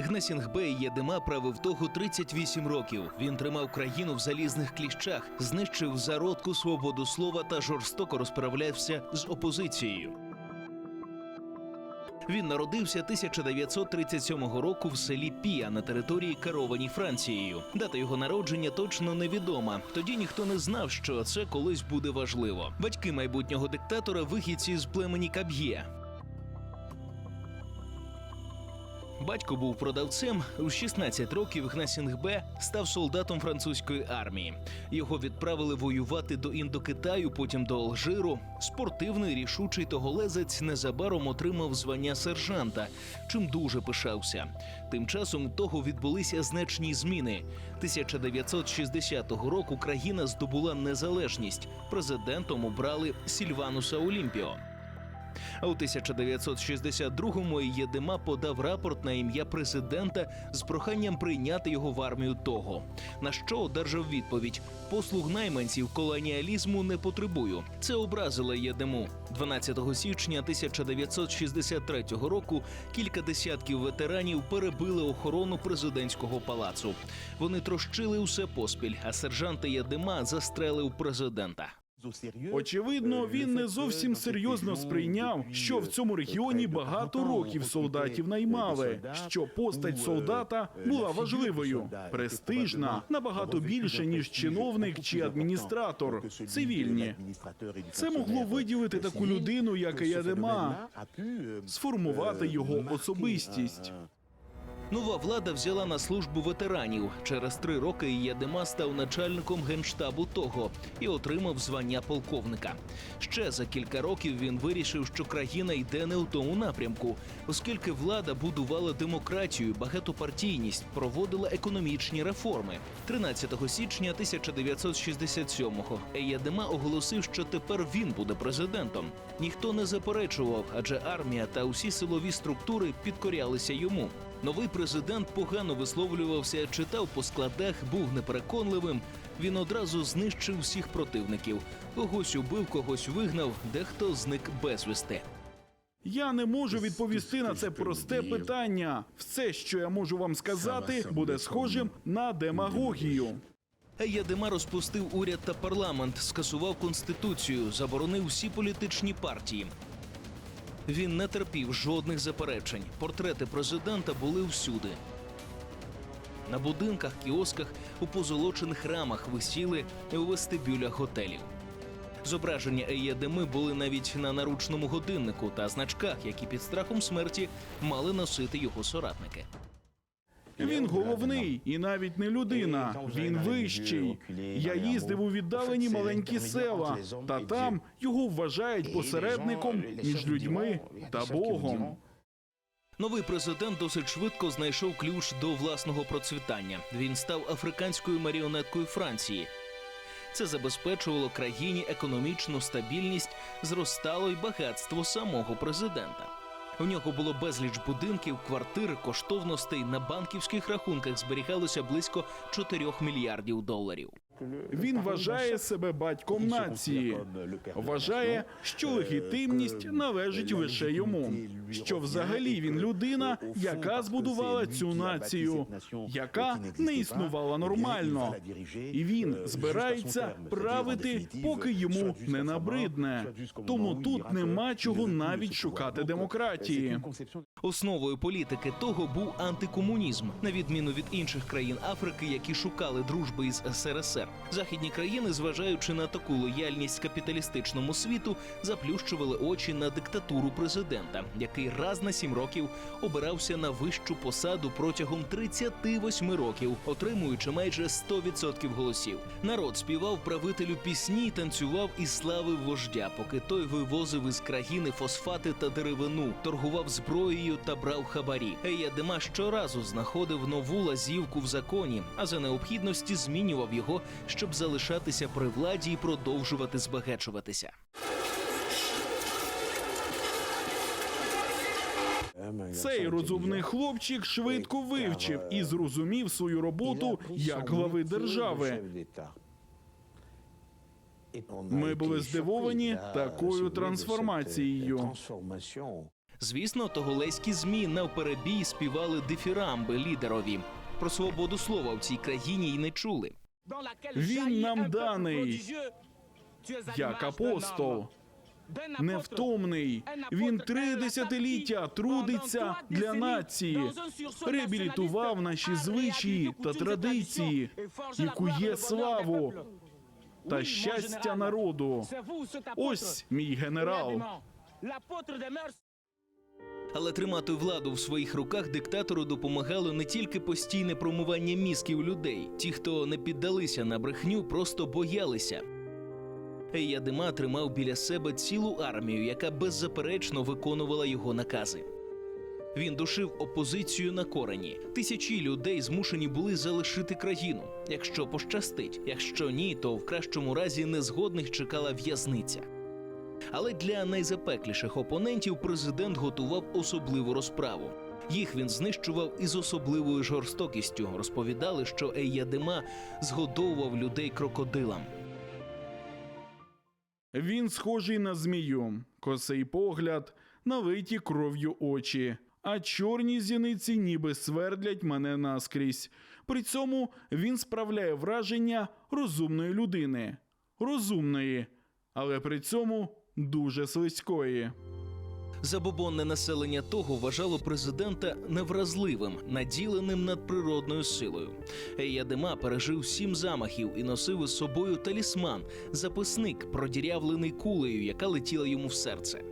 Гнесінгбей Єдема правив того 38 років. Він тримав країну в залізних кліщах, знищив зародку свободу слова та жорстоко розправлявся з опозицією. Він народився 1937 року в селі Пія на території керованій Францією. Дата його народження точно невідома. Тоді ніхто не знав, що це колись буде важливо. Батьки майбутнього диктатора вихідці з племені Каб'є. Батько був продавцем. У 16 років Гнасінгбе став солдатом французької армії. Його відправили воювати до Індокитаю, потім до Алжиру. Спортивний рішучий тоголезець незабаром отримав звання сержанта, чим дуже пишався. Тим часом того відбулися значні зміни. 1960 року країна здобула незалежність. Президентом обрали Сільвануса Олімпіо. А у 1962-му Єдема подав рапорт на ім'я президента з проханням прийняти його в армію того. На що одержав відповідь: послуг найманців колоніалізму не потребую. Це образило Єдему. 12 січня 1963 року кілька десятків ветеранів перебили охорону президентського палацу. Вони трощили усе поспіль, а сержант Єдема застрелив президента. Очевидно, він не зовсім серйозно сприйняв, що в цьому регіоні багато років солдатів наймали, що постать солдата була важливою, престижна, набагато більше ніж чиновник чи адміністратор, цивільні. Це могло виділити таку людину, як Ядема, сформувати його особистість. Нова влада взяла на службу ветеранів. Через три роки Єдема став начальником генштабу того і отримав звання полковника. Ще за кілька років він вирішив, що країна йде не у тому напрямку, оскільки влада будувала демократію, багатопартійність, проводила економічні реформи. 13 січня 1967-го Єдема оголосив, що тепер він буде президентом. Ніхто не заперечував, адже армія та усі силові структури підкорялися йому. Новий президент погано висловлювався, читав по складах, був непереконливим. Він одразу знищив всіх противників. Когось убив, когось вигнав, дехто зник безвісти. Я не можу відповісти на це просте питання. Все, що я можу вам сказати, буде схожим на демагогію. Ядема розпустив уряд та парламент, скасував конституцію, заборонив всі політичні партії. Він не терпів жодних заперечень. Портрети президента були всюди. На будинках, кіосках, у позолочених рамах висіли у вестибюлях готелів. Зображення Еєдеми були навіть на наручному годиннику та значках, які під страхом смерті мали носити його соратники. Він головний і навіть не людина. Він вищий. Я їздив у віддалені маленькі села, та там його вважають посередником між людьми та Богом. Новий президент досить швидко знайшов ключ до власного процвітання. Він став африканською маріонеткою Франції. Це забезпечувало країні економічну стабільність, зростало й багатство самого президента. У нього було безліч будинків, квартир, коштовностей. На банківських рахунках зберігалося близько 4 мільярдів доларів. Він вважає себе батьком нації. Вважає, що легітимність належить лише йому. Що взагалі він людина, яка збудувала цю націю, яка не існувала нормально. І він збирається правити, поки йому не набридне. Тому тут нема чого навіть шукати демократії. Основою політики того був антикомунізм, на відміну від інших країн Африки, які шукали дружби із СРСР. Західні країни, зважаючи на таку лояльність капіталістичному світу, заплющували очі на диктатуру президента, який раз на сім років обирався на вищу посаду протягом 38 років, отримуючи майже 100% голосів. Народ співав правителю пісні танцював із слави вождя, поки той вивозив із країни фосфати та деревину, торгував зброєю та брав хабарі. Еядема щоразу знаходив нову лазівку в законі, а за необхідності змінював його, щоб залишатися при владі і продовжувати збагачуватися. Цей розумний хлопчик швидко вивчив і зрозумів свою роботу як глави держави. Ми були здивовані такою трансформацією. Звісно, тоголеські змі навперебій співали дифірамби лідерові. Про свободу слова в цій країні й не чули. Він нам даний як апостол, невтомний. Він три десятиліття трудиться для нації, реабілітував наші звичаї та традиції і кує славу та щастя народу. Ось мій генерал. Але тримати владу в своїх руках диктатору допомагало не тільки постійне промивання мізків людей. Ті, хто не піддалися на брехню, просто боялися. Еядима тримав біля себе цілу армію, яка беззаперечно виконувала його накази. Він душив опозицію на корені. Тисячі людей змушені були залишити країну. Якщо пощастить, якщо ні, то в кращому разі незгодних чекала в'язниця. Але для найзапекліших опонентів президент готував особливу розправу. Їх він знищував із особливою жорстокістю. Розповідали, що Еядима згодовував людей крокодилам. Він схожий на змію, косий погляд, налиті кров'ю очі, а чорні зіниці ніби свердлять мене наскрізь. При цьому він справляє враження розумної людини, розумної, але при цьому дуже слизької. Забобонне населення того вважало президента невразливим, наділеним надприродною силою. Еядима пережив сім замахів і носив із собою талісман, записник, продірявлений кулею, яка летіла йому в серце.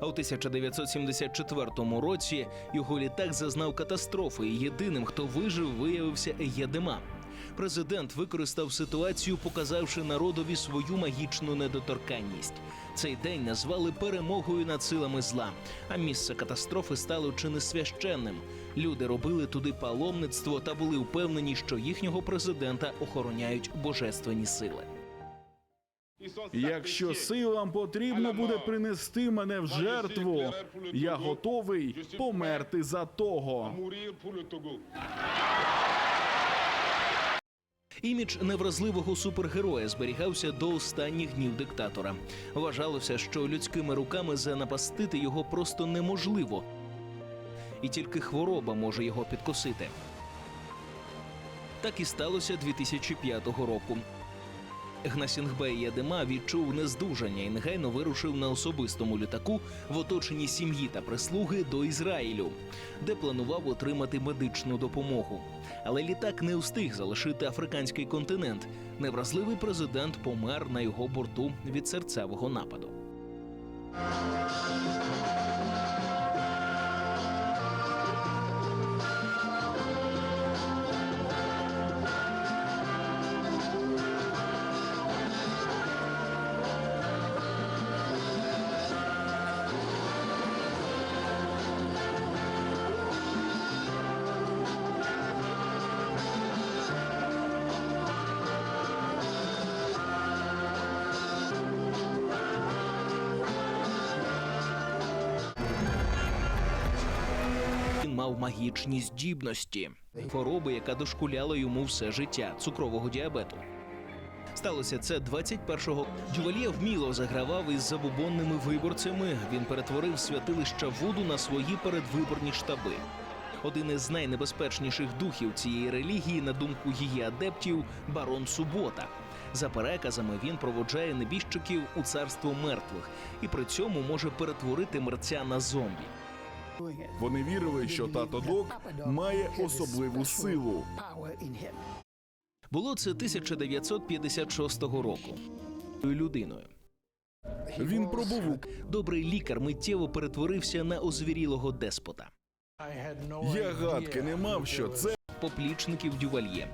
А у 1974 році його літак зазнав катастрофи, і єдиним, хто вижив, виявився Еядима. Президент використав ситуацію, показавши народові свою магічну недоторканність. Цей день назвали перемогою над силами зла, а місце катастрофи стало чи не священним. Люди робили туди паломництво та були впевнені, що їхнього президента охороняють божественні сили. Якщо силам потрібно буде принести мене в жертву, я готовий померти за того. Імідж невразливого супергероя зберігався до останніх днів диктатора. Вважалося, що людськими руками занапастити його просто неможливо, і тільки хвороба може його підкосити. Так і сталося 2005 року. Гнасінгбей Ядима відчув нездужання і негайно вирушив на особистому літаку в оточенні сім'ї та прислуги до Ізраїлю, де планував отримати медичну допомогу. Але літак не встиг залишити африканський континент. Невразливий президент помер на його борту від серцевого нападу. Мав магічні здібності, хвороби, яка дошкуляла йому все життя цукрового діабету. Сталося це 21-го. Дювальє вміло загравав із забубонними виборцями. Він перетворив святилища Вуду на свої передвиборні штаби. Один із найнебезпечніших духів цієї релігії, на думку її адептів, барон Субота. За переказами він проводжає небіжчиків у царство мертвих і при цьому може перетворити мерця на зомбі. Вони вірили, що тато Док має особливу силу. Було це 1956 року. Людиною. Він пробув Добрий лікар миттєво перетворився на озвірілого деспота. я гадки не мав, що це поплічників Дювальє.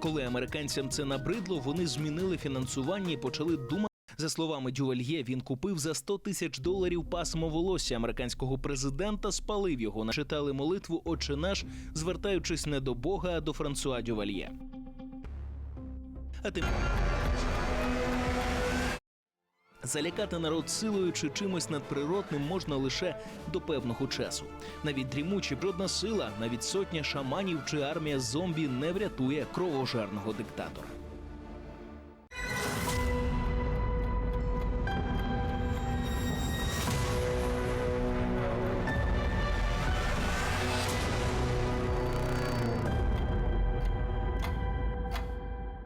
Коли американцям це набридло, вони змінили фінансування і почали думати. За словами Дювальє, він купив за 100 тисяч доларів пасмо волосся американського президента, спалив його, начитали молитву «Отче наш, звертаючись не до Бога, а до Франсуа Дювальє. А тим Залякати народ силою чи чимось надприродним можна лише до певного часу. Навіть дрімучі жодна сила, навіть сотня шаманів чи армія зомбі не врятує кровожерного диктатора.